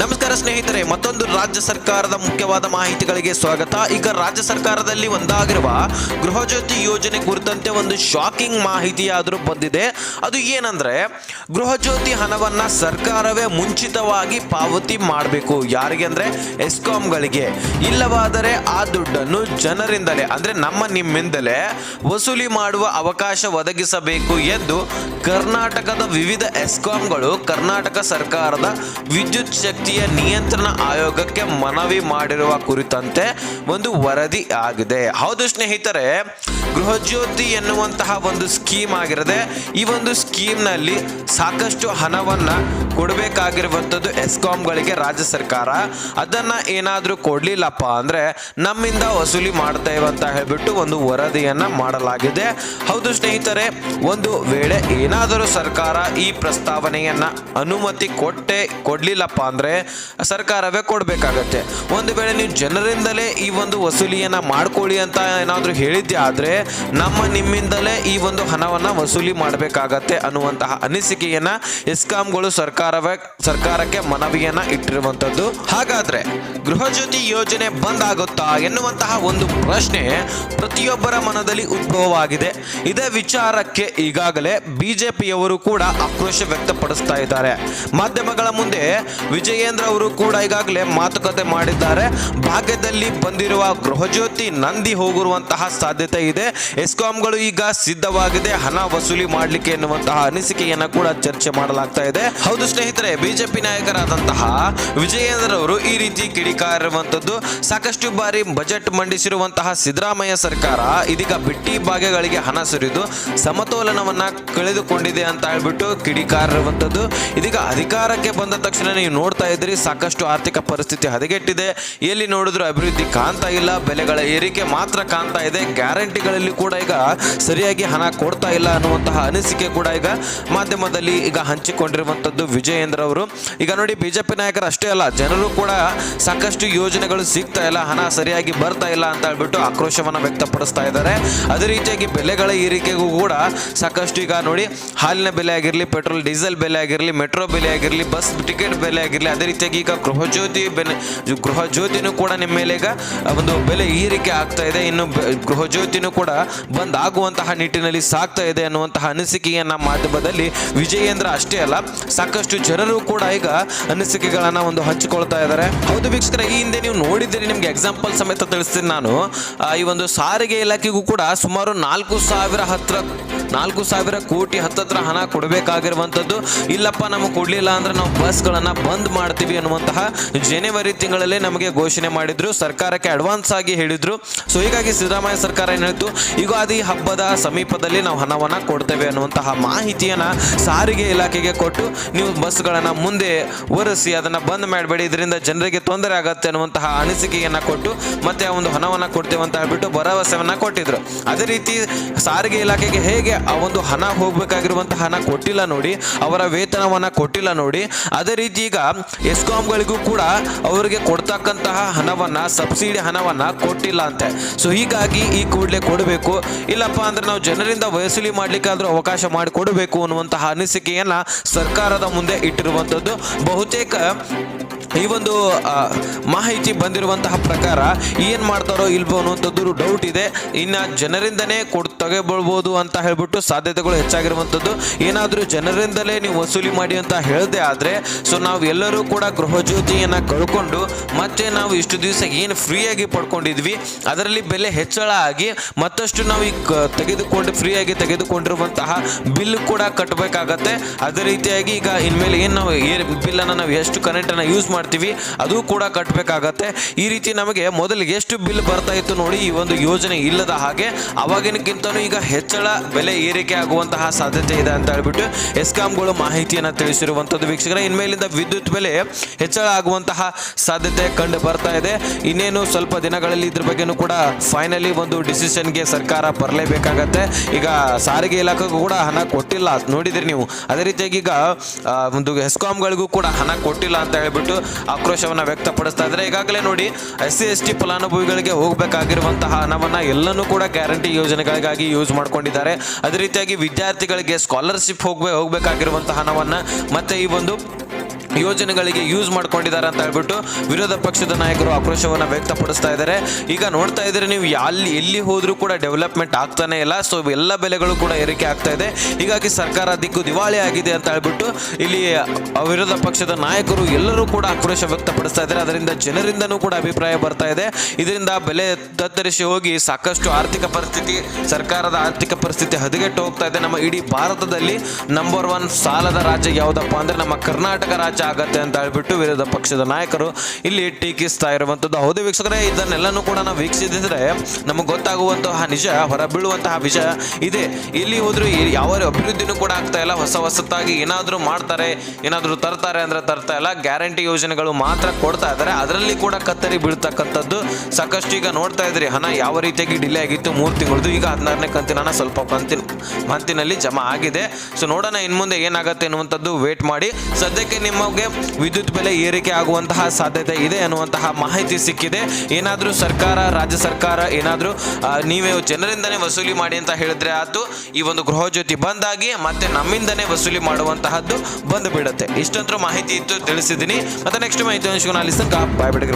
ನಮಸ್ಕಾರ ಸ್ನೇಹಿತರೆ, ಮತ್ತೊಂದು ರಾಜ್ಯ ಸರ್ಕಾರದ ಮುಖ್ಯವಾದ ಮಾಹಿತಿಗಳಿಗೆ ಸ್ವಾಗತ. ಈಗ ರಾಜ್ಯ ಸರ್ಕಾರದಲ್ಲಿ ಒಂದಾಗಿರುವ ಗೃಹಜ್ಯೋತಿ ಯೋಜನೆ ಕುರಿತಂತೆ ಒಂದು ಶಾಕಿಂಗ್ ಮಾಹಿತಿಯಾದರೂ ಬಂದಿದೆ. ಅದು ಏನಂದ್ರೆ ಗೃಹಜ್ಯೋತಿ ಹಣವನ್ನ ಸರ್ಕಾರವೇ ಮುಂಚಿತವಾಗಿ ಪಾವತಿ ಮಾಡಬೇಕು. ಯಾರಿಗೆ ಅಂದ್ರೆ ಎಸ್ಕಾಂಗಳಿಗೆ. ಇಲ್ಲವಾದರೆ ಆ ದುಡ್ಡನ್ನು ಜನರಿಂದಲೇ, ಅಂದ್ರೆ ನಮ್ಮ ನಿಮ್ಮಿಂದಲೇ ವಸೂಲಿ ಮಾಡುವ ಅವಕಾಶ ಒದಗಿಸಬೇಕು ಎಂದು ಕರ್ನಾಟಕದ ವಿವಿಧ ಎಸ್ಕಾಂಗಳು, ಕರ್ನಾಟಕ ಸರ್ಕಾರದ ವಿದ್ಯುತ್ ಶಕ್ತಿಯ ನಿಯಂತ್ರಣ ಆಯೋಗಕ್ಕೆ ಮನವಿ ಮಾಡಿರುವ ಕುರಿತಂತೆ ಒಂದು ವರದಿ ಆಗಿದೆ. ಹೌದು ಸ್ನೇಹಿತರೆ ಗೃಹಜ್ಯೋತಿ ಎನ್ನುವಂತಹ ಒಂದು ಸ್ಕೀಮ್ ಆಗಿರದೆ ಈ ಒಂದು ಸ್ಕೀಮ್ನಲ್ಲಿ ಸಾಕಷ್ಟು ಹಣವನ್ನ ಕೊಡಬೇಕಾಗಿರುವಂಥದ್ದು ಎಸ್ಕಾಂಗಳಿಗೆ ರಾಜ್ಯ ಸರ್ಕಾರ. ಅದನ್ನ ಏನಾದರೂ ಕೊಡಲಿಲ್ಲಪ್ಪ ಅಂದ್ರೆ ನಮ್ಮಿಂದ ವಸೂಲಿ ಮಾಡ್ತೇವೆ ಅಂತ ಹೇಳ್ಬಿಟ್ಟು ಒಂದು ವರದಿಯನ್ನ ಮಾಡಲಾಗಿದೆ. ಹೌದು ಸ್ನೇಹಿತರೆ, ಒಂದು ವೇಳೆ ಏನಾದರೂ ಸರ್ಕಾರ ಈ ಪ್ರಸ್ತಾವನೆಯನ್ನ ಅನುಮತಿ ಕೊಟ್ಟೆ ಕೊಡಲಿಲ್ಲಪ್ಪ ಅಂದ್ರೆ ಸರ್ಕಾರವೇ ಕೊಡಬೇಕಾಗತ್ತೆ. ಒಂದು ವೇಳೆ ನೀವು ಜನರಿಂದಲೇ ಈ ಒಂದು ವಸೂಲಿಯನ್ನ ಮಾಡ್ಕೊಳ್ಳಿ ಅಂತ ಏನಾದರೂ ಹೇಳಿದ್ದೆ ಆದ್ರೆ ನಮ್ಮ ನಿಮ್ಮಿಂದಲೇ ಈ ಒಂದು ಹಣವನ್ನ ವಸೂಲಿ ಮಾಡಬೇಕಾಗತ್ತೆ ಅನ್ನುವಂತಹ ಅನಿಸಿಕೆಯನ್ನ ಇಸ್ಕಾಂಗಳು ಸರ್ಕಾರವೇ, ಸರ್ಕಾರಕ್ಕೆ ಮನವಿಯನ್ನ ಇಟ್ಟಿರುವಂತದ್ದು. ಹಾಗಾದ್ರೆ ಗೃಹಜ್ಯೋತಿ ಯೋಜನೆ ಬಂದ್ ಆಗುತ್ತಾ ಎನ್ನುವಂತಹ ಒಂದು ಪ್ರಶ್ನೆ ಪ್ರತಿಯೊಬ್ಬರ ಮನದಲ್ಲಿ ಉದ್ಭವವಾಗಿದೆ. ಇದೇ ವಿಚಾರಕ್ಕೆ ಈಗಾಗಲೇ ಬಿಜೆಪಿಯವರು ಕೂಡ ಆಕ್ರೋಶ ವ್ಯಕ್ತಪಡಿಸ್ತಾ ಇದ್ದಾರೆ. ಮಾಧ್ಯಮಗಳ ಮುಂದೆ ವಿಜಯೇಂದ್ರ ಅವರು ಕೂಡ ಈಗಾಗಲೇ ಮಾತುಕತೆ ಮಾಡಿದ್ದಾರೆ. ಭಾಗ್ಯದಲ್ಲಿ ಬಂದಿರುವ ಗೃಹಜ್ಯೋತಿ ನಂದಿ ಹೋಗಿರುವಂತಹ ಸಾಧ್ಯತೆ ಇದೆ. ಎಸ್ಕಾಂಗಳು ಈಗ ಸಿದ್ಧವಾಗಿದೆ. ಹಣ ವಸೂಲಿ ಮಾಡಲಿಕ್ಕೆ ಎನ್ನುವಂತಹ ಅನಿಸಿಕೆಯನ್ನ ಕೂಡ ಚರ್ಚೆ ಮಾಡಲಾಗ್ತಾ ಇದೆ. ಹೌದು ಸ್ನೇಹಿತರೆ, ಬಿಜೆಪಿ ನಾಯಕರಾದಂತಹ ವಿಜಯೇಂದ್ರ ಅವರು ಈ ರೀತಿ ಕಿಡಿಕಾರಿರುವಂತದ್ದು ಸಾಕಷ್ಟು ಬಾರಿ ಬಜೆಟ್ ಮಂಡಿಸಿರುವಂತಹ ಸಿದ್ದರಾಮಯ್ಯ ಸರ್ಕಾರ ಇದೀಗ ಬಿಟ್ಟಿ ಭಾಗಗಳಿಗೆ ಹಣ ಸುರಿದು ಸಮತೋಲನವನ್ನ ಕಳೆದುಕೊಂಡಿದೆ ಅಂತ ಹೇಳ್ಬಿಟ್ಟು ಕಿಡಿಕಾರಿರುವಂತದ್ದು ಇದೀಗ ಅಧಿಕಾರಕ್ಕೆ ಬಂದ ತಕ್ಷಣ ನೀವು ನೋಡ್ತಾ ಇದ್ರಿ ಸಾಕಷ್ಟು ಆರ್ಥಿಕ ಪರಿಸ್ಥಿತಿ ಹದಗೆಟ್ಟಿದೆ. ಎಲ್ಲಿ ನೋಡಿದ್ರು ಅಭಿವೃದ್ಧಿ ಕಾಣ್ತಾ ಇಲ್ಲ. ಬೆಲೆಗಳ ಏರಿಕೆ ಮಾತ್ರ ಕಾಣ್ತಾ ಇದೆ. ಗ್ಯಾರಂಟಿಗಳಲ್ಲಿ ಕೂಡ ಈಗ ಸರಿಯಾಗಿ ಹಣ ಕೊಡ್ತಾ ಇಲ್ಲ ಅನ್ನುವಂತಹ ಅನಿಸಿಕೆ ಕೂಡ ಈಗ ಮಾಧ್ಯಮದಲ್ಲಿ ಈಗ ಹಂಚಿಕೊಂಡಿರುವಂತದ್ದು ವಿಜಯೇಂದ್ರ ಅವರು. ಈಗ ನೋಡಿ ಬಿಜೆಪಿ ನಾಯಕರು ಅಷ್ಟೇ ಅಲ್ಲ, ಜನರು ಕೂಡ ಸಾಕಷ್ಟು ಯೋಜನೆಗಳು ಸಿಗ್ತಾ ಇಲ್ಲ, ಹಣ ಸರಿಯಾಗಿ ಬರ್ತಾ ಇಲ್ಲ ಅಂತ ಹೇಳ್ಬಿಟ್ಟು ಆಕ್ರೋಶವನ್ನ ವ್ಯಕ್ತಪಡಿಸ್ತಾ ಇದ್ದಾರೆ. ಅದೇ ರೀತಿಯಾಗಿ ಬೆಲೆಗಳ ಏರಿಕೆಗೂ ಕೂಡ ಸಾಕಷ್ಟು ಈಗ ನೋಡಿ ಹಾಲಿನ ಬೆಲೆ ಆಗಿರಲಿ, ಪೆಟ್ರೋಲ್, ಡೀಸೆಲ್ ಬೆಲೆ ಆಗಿರಲಿ, ಮೆಟ್ರೋ ಬೆಲೆ ಆಗಿರಲಿ, ಬಸ್ ಟಿಕೆಟ್ ಬೆಲೆ ಆಗಿರಲಿ, ಅದೇ ರೀತಿಯಾಗಿ ಈಗ ಗೃಹಜ್ಯೋತಿ ಬೆಲೆ, ಗೃಹಜ್ಯೋತಿನೂ ಕೂಡ ನಿಮ್ಮ ಮೇಲೆ ಈಗ ಒಂದು ಬೆಲೆ ಏರಿಕೆ ಆಗ್ತಾ ಇದೆ. ಇನ್ನು ಗೃಹ ಗೃಹಜ್ಯೋತಿನೂ ಕೂಡ ಬಂದ್ ಆಗುವಂತಹ ನಿಟ್ಟಿನಲ್ಲಿ ಸಾಗ್ತಾ ಇದೆ ಅನ್ನುವಂತಹ ಅನಿಸಿಕೆಯನ್ನ ಮಾಧ್ಯಮದಲ್ಲಿ. ವಿಜಯೇಂದ್ರ ಅಷ್ಟೇ ಅಲ್ಲ, ಸಾಕಷ್ಟು ಜನರು ಕೂಡ ಈಗ ಅನಿಸಿಕೆಗಳನ್ನ ಒಂದು ಹಂಚಿಕೊಳ್ತಾ ಇದ್ದಾರೆ. ಹೌದು ವೀಕ್ಷಕರ, ಈ ಹಿಂದೆ ನೀವು ನೋಡಿದ್ದೀರಿ, ನಿಮ್ಗೆ ಎಕ್ಸಾಂಪಲ್ ಸಮೇತ ತಿಳಿಸ್ತೀನಿ ನಾನು. ಈ ಒಂದು ಸಾರಿಗೆ ಇಲಾಖೆಗೂ ಕೂಡ ಸುಮಾರು ನಾಲ್ಕು ಸಾವಿರ ಹತ್ರ ನಾಲ್ಕು ಸಾವಿರ ಕೋಟಿ ಹತ್ತತ್ರ ಹಣ ಕೊಡಬೇಕಾಗಿರುವಂಥದ್ದು. ಇಲ್ಲಪ್ಪ, ನಮಗೆ ಕೊಡಲಿಲ್ಲ ಅಂದ್ರೆ ನಾವು ಬಸ್ಗಳನ್ನು ಬಂದ್ ಮಾಡ್ತೀವಿ ಅನ್ನುವಂತಹ ಜನವರಿ ತಿಂಗಳಲ್ಲೇ ನಮಗೆ ಘೋಷಣೆ ಮಾಡಿದ್ರು. ಸರ್ಕಾರಕ್ಕೆ ಅಡ್ವಾನ್ಸ್ ಆಗಿ ಹೇಳಿದ್ರು. ಸೊ ಹೀಗಾಗಿ ಸಿದ್ದರಾಮಯ್ಯ ಸರ್ಕಾರ ಏನು ಹೇಳಿತು ಯುಗಾದಿ ಹಬ್ಬದ ಸಮೀಪದಲ್ಲಿ ನಾವು ಹಣವನ್ನ ಕೊಡ್ತೇವೆ ಅನ್ನುವಂತಹ ಮಾಹಿತಿಯನ್ನ ಸಾರಿಗೆ ಇಲಾಖೆಗೆ ಕೊಟ್ಟು ನೀವು ಬಸ್ಗಳನ್ನು ಮುಂದೆ ಒರೆಸಿ ಅದನ್ನ ಬಂದ್ ಮಾಡಬೇಡಿ. ಇದರಿಂದ ಜನರಿಗೆ ತೊಂದರೆ ಆಗತ್ತೆ ಅನ್ನುವಂತಹ ಅನಿಸಿಕೆಯನ್ನು ಕೊಟ್ಟು ಮತ್ತೆ ಒಂದು ಹಣವನ್ನ ಕೊಡ್ತೇವೆ ಅಂತ ಹೇಳ್ಬಿಟ್ಟು ಭರವಸೆಯನ್ನು ಕೊಟ್ಟಿದ್ರು. ಅದೇ ರೀತಿ ಸಾರಿಗೆ ಇಲಾಖೆಗೆ ಹೇಗೆ ಆ ಒಂದು ಹಣ ಹೋಗ್ಬೇಕಾಗಿರುವಂತಹ ಹಣ ಕೊಟ್ಟಿಲ್ಲ ನೋಡಿ, ಅವರ ವೇತನವನ್ನ ಕೊಟ್ಟಿಲ್ಲ ನೋಡಿ, ಅದೇ ರೀತಿ ಈಗ ಎಸ್ಕಾಂಗಳಿಗೂ ಕೂಡ ಅವರಿಗೆ ಕೊಡ್ತಕ್ಕಂತಹ ಹಣವನ್ನ, ಸಬ್ಸಿಡಿ ಹಣವನ್ನ ಕೊಟ್ಟಿಲ್ಲ ಅಂತೆ. ಸೊ ಹೀಗಾಗಿ ಈ ಕೂಡಲೇ ಕೊಡಬೇಕು. ಇಲ್ಲಪ್ಪ ಅಂದ್ರೆ ನಾವು ಜನರಿಂದ ವಸೂಲಿ ಮಾಡ್ಲಿಕ್ಕಾದ್ರೂ ಅವಕಾಶ ಮಾಡಿ ಕೊಡಬೇಕು ಅನ್ನುವಂತಹ ಅನಿಸಿಕೆಯನ್ನ ಸರ್ಕಾರದ ಮುಂದೆ ಇಟ್ಟಿರುವಂಥದ್ದು. ಬಹುತೇಕ ಈ ಒಂದು ಮಾಹಿತಿ ಬಂದಿರುವಂತಹ ಪ್ರಕಾರ ಏನ್ ಮಾಡ್ತಾರೋ ಇಲ್ವೋ ಅನ್ನುವಂಥದ್ದು ಡೌಟ್ ಇದೆ. ಇನ್ನ ಜನರಿಂದನೇ ಕೊಡ್ ತಗೊಳ್ಬೋದು ಅಂತ ಹೇಳ್ಬಿಟ್ಟು ಸಾಧ್ಯತೆಗಳು ಹೆಚ್ಚಾಗಿರುವಂಥದ್ದು. ಏನಾದರೂ ಜನರಿಂದಲೇ ನೀವು ವಸೂಲಿ ಮಾಡಿ ಅಂತ ಹೇಳದೆ ಆದ್ರೆ, ಸೊ ನಾವು ಎಲ್ಲರೂ ಕೂಡ ಗೃಹಜ್ಯೋತಿಯನ್ನ ಕಳ್ಕೊಂಡು ಮತ್ತೆ ನಾವು ಇಷ್ಟು ದಿವಸ ಏನು ಫ್ರೀಯಾಗಿ ಪಡ್ಕೊಂಡಿದ್ವಿ, ಅದರಲ್ಲಿ ಬೆಲೆ ಹೆಚ್ಚಳ ಆಗಿ ಮತ್ತಷ್ಟು ನಾವು ಈ ತೆಗೆದುಕೊಂಡು ಫ್ರೀಯಾಗಿ ತೆಗೆದುಕೊಂಡಿರುವಂತಹ ಬಿಲ್ ಕೂಡ ಕಟ್ಟಬೇಕಾಗತ್ತೆ ಅದೇ ರೀತಿಯಾಗಿ ಈಗ ಇನ್ಮೇಲೆ ಏನು ನಾವು ಬಿಲ್ ಬಿಲ್ಲನ್ನು ನಾವು ಎಷ್ಟು ಕರೆಂಟನ್ನು ಯೂಸ್ ಮಾಡ್ತೀವಿ, ಅದು ಕೂಡ ಕಟ್ಟಬೇಕಾಗತ್ತೆ ಈ ರೀತಿ ನಮಗೆ ಮೊದಲು ಎಷ್ಟು ಬಿಲ್ ಬರ್ತಾ ಇತ್ತು ನೋಡಿ ಈ ಒಂದು ಯೋಜನೆ ಇಲ್ಲದ ಹಾಗೆ, ಅವಾಗಿನಕ್ಕಿಂತನೂ ಈಗ ಹೆಚ್ಚಳ ಬೆಲೆ ಏರಿಕೆ ಆಗುವಂತಹ ಸಾಧ್ಯತೆ ಇದೆ ಅಂತ ಹೇಳ್ಬಿಟ್ಟು ಎಸ್ಕಾಂಗಳು ಮಾಹಿತಿಯನ್ನು ತಿಳಿಸಿರುವಂಥದ್ದು ವೀಕ್ಷಕರೇ. ಇನ್ಮೇಲಿಂದ ವಿದ್ಯುತ್ ಬೆಲೆ ಹೆಚ್ಚಳ ಆಗುವಂತಹ ಸಾಧ್ಯತೆ ಕಂಡು ಬರ್ತಾ ಇದೆ. ಇನ್ನೇನು ಸ್ವಲ್ಪ ದಿನಗಳಲ್ಲಿ ಇದ್ರ ಬಗ್ಗೆನೂ ಕೂಡ ಫೈನಲಿ ಒಂದು ಡಿಸಿಷನ್ಗೆ ಸರ್ಕಾರ ಬರಲೇಬೇಕಾಗತ್ತೆ. ಈಗ ಸಾರಿಗೆ ಇಲಾಖೆಗೂ ಕೂಡ ಹಣ ಕೊಟ್ಟಿಲ್ಲ ನೋಡಿದ್ರಿ ನೀವು. ಅದೇ ರೀತಿಯಾಗಿ ಈಗ ಒಂದು ಎಸ್ಕಾಂಗಳಿಗೂ ಕೂಡ ಹಣ ಕೊಟ್ಟಿಲ್ಲ ಅಂತ ಹೇಳ್ಬಿಟ್ಟು ಆಕ್ರೋಶವನ್ನ ವ್ಯಕ್ತಪಡಿಸ್ತಾ ಇದ್ದಾರೆ. ಈಗಾಗಲೇ ನೋಡಿ ಎಸ್ ಸಿ ಎಸ್ ಟಿ ಫಲಾನುಭವಿಗಳಿಗೆ ಹೋಗಬೇಕಾಗಿರುವಂತಹ ಹಣವನ್ನ ಎಲ್ಲನೂ ಕೂಡ ಗ್ಯಾರಂಟಿ ಯೋಜನೆಗಳಿಗಾಗಿ ಯೂಸ್ ಮಾಡ್ಕೊಂಡಿದ್ದಾರೆ. ಅದೇ ರೀತಿಯಾಗಿ ವಿದ್ಯಾರ್ಥಿಗಳಿಗೆ ಸ್ಕಾಲರ್ಶಿಪ್ ಹೋಗ್ಬೇ ಹೋಗ್ಬೇಕಾಗಿರುವಂತಹ ಹಣವನ್ನ ಮತ್ತೆ ಈ ಒಂದು ಯೋಜನೆಗಳಿಗೆ ಯೂಸ್ ಮಾಡ್ಕೊಂಡಿದ್ದಾರೆ ಅಂತ ಹೇಳ್ಬಿಟ್ಟು ವಿರೋಧ ಪಕ್ಷದ ನಾಯಕರು ಆಕ್ರೋಶವನ್ನು ವ್ಯಕ್ತಪಡಿಸ್ತಾ ಇದ್ದಾರೆ. ಈಗ ನೋಡ್ತಾ ಇದ್ರೆ ನೀವು ಅಲ್ಲಿ ಎಲ್ಲಿ ಹೋದ್ರೂ ಕೂಡ ಡೆವಲಪ್ಮೆಂಟ್ ಆಗ್ತಾನೆ ಇಲ್ಲ. ಸೊ ಎಲ್ಲ ಬೆಲೆಗಳು ಕೂಡ ಏರಿಕೆ ಆಗ್ತಾ ಇದೆ. ಹೀಗಾಗಿ ಸರ್ಕಾರ ದಿಕ್ಕು ದಿವಾಳಿ ಆಗಿದೆ ಅಂತ ಹೇಳ್ಬಿಟ್ಟು ಇಲ್ಲಿ ವಿರೋಧ ಪಕ್ಷದ ನಾಯಕರು ಎಲ್ಲರೂ ಕೂಡ ಆಕ್ರೋಶ ವ್ಯಕ್ತಪಡಿಸ್ತಾ ಇದ್ದಾರೆ. ಅದರಿಂದ ಜನರಿಂದನೂ ಕೂಡ ಅಭಿಪ್ರಾಯ ಬರ್ತಾ ಇದೆ. ಇದರಿಂದ ಬೆಲೆ ತತ್ತರಿಸಿ ಹೋಗಿ ಸಾಕಷ್ಟು ಆರ್ಥಿಕ ಪರಿಸ್ಥಿತಿ, ಸರ್ಕಾರದ ಆರ್ಥಿಕ ಪರಿಸ್ಥಿತಿ ಹದಗೆಟ್ಟು ಹೋಗ್ತಾ ಇದೆ. ನಮ್ಮ ಇಡೀ ಭಾರತದಲ್ಲಿ ನಂಬರ್ ಒನ್ ಸಾಲದ ರಾಜ್ಯ ಯಾವುದಪ್ಪ ಅಂದ್ರೆ ನಮ್ಮ ಕರ್ನಾಟಕ ರಾಜ್ಯ. ಆಗತ್ತೆ ಅಂತ ಹೇಳ್ಬಿಟ್ಟು ವಿರೋಧ ಪಕ್ಷದ ನಾಯಕರು ಇಲ್ಲಿ ಟೀಕಿಸ್ತಾ ಇರುವಂತದ್ದು. ಹೌದು ವೀಕ್ಷಕರೇ, ಇದನ್ನೆಲ್ಲನೂ ಕೂಡ ನಾವು ವೀಕ್ಷಿಸಿದ್ರೆ ನಮಗೆ ಗೊತ್ತಾಗುವಂತಹ ನಿಜ, ಹೊರಬೀಳುವಂತಹ ವಿಷಯ ಇದೆ. ಇಲ್ಲಿ ಹೋದ್ರು ಯಾವ ಅಭಿವೃದ್ಧಿನೂ ಕೂಡ ಆಗ್ತಾ ಇಲ್ಲ. ಹೊಸ ಹೊಸತಾಗಿ ಏನಾದರೂ ಮಾಡ್ತಾರೆ, ಏನಾದರೂ ತರ್ತಾರೆ ಅಂದ್ರೆ ತರ್ತಾ ಇಲ್ಲ. ಗ್ಯಾರಂಟಿ ಯೋಜನೆಗಳು ಮಾತ್ರ ಕೊಡ್ತಾ ಇದ್ದಾರೆ. ಅದರಲ್ಲಿ ಕೂಡ ಕತ್ತರಿ ಬೀಳ್ತಕ್ಕಂಥದ್ದು ಸಾಕಷ್ಟು ಈಗ ನೋಡ್ತಾ ಇದ್ರಿ. ಹಣ ಯಾವ ರೀತಿಯಾಗಿ ಡಿಲೇ ಆಗಿತ್ತು? ಮೂರು ತಿಂಗಳದು ಈಗ ಹದಿನಾರನೇ ಕಂತಿನ ಸ್ವಲ್ಪ ಕಂತಿನ ಮಂತಿನಲ್ಲಿ ಜಮಾ ಆಗಿದೆ. ಸೊ ನೋಡೋಣ ಇನ್ನು ಮುಂದೆ ಏನಾಗುತ್ತೆ ಅನ್ನುವಂಥದ್ದು ವೇಟ್ ಮಾಡಿ. ಸದ್ಯಕ್ಕೆ ನಿಮಗೆ ವಿದ್ಯುತ್ ಬೆಲೆ ಏರಿಕೆ ಆಗುವಂತಹ ಸಾಧ್ಯತೆ ಇದೆ ಅನ್ನುವಂತಹ ಮಾಹಿತಿ ಸಿಕ್ಕಿದೆ ಏನಾದರೂ ಸರ್ಕಾರ ರಾಜ್ಯ ಸರ್ಕಾರ ಏನಾದರೂ ನೀವೇ ಜನರಿಂದನೇ ವಸೂಲಿ ಮಾಡಿ ಅಂತ ಹೇಳಿದ್ರೆ ಆತು ಈ ಒಂದು ಗೃಹ ಜ್ಯೋತಿ ಬಂದಾಗಿ ಮತ್ತೆ ನಮ್ಮಿಂದನೇ ವಸೂಲಿ ಮಾಡುವಂತಹದ್ದು ಬಂದು ಬಿಡುತ್ತೆ ಇಷ್ಟಂತರೂ ಮಾಹಿತಿ ಇತ್ತು ತಿಳಿಸಿದ್ದೀನಿ ಮತ್ತೆ ನೆಕ್ಸ್ಟ್ ಮಾಹಿತಿ ತನಕ ಬಾಯ್ ಬಿಡಿ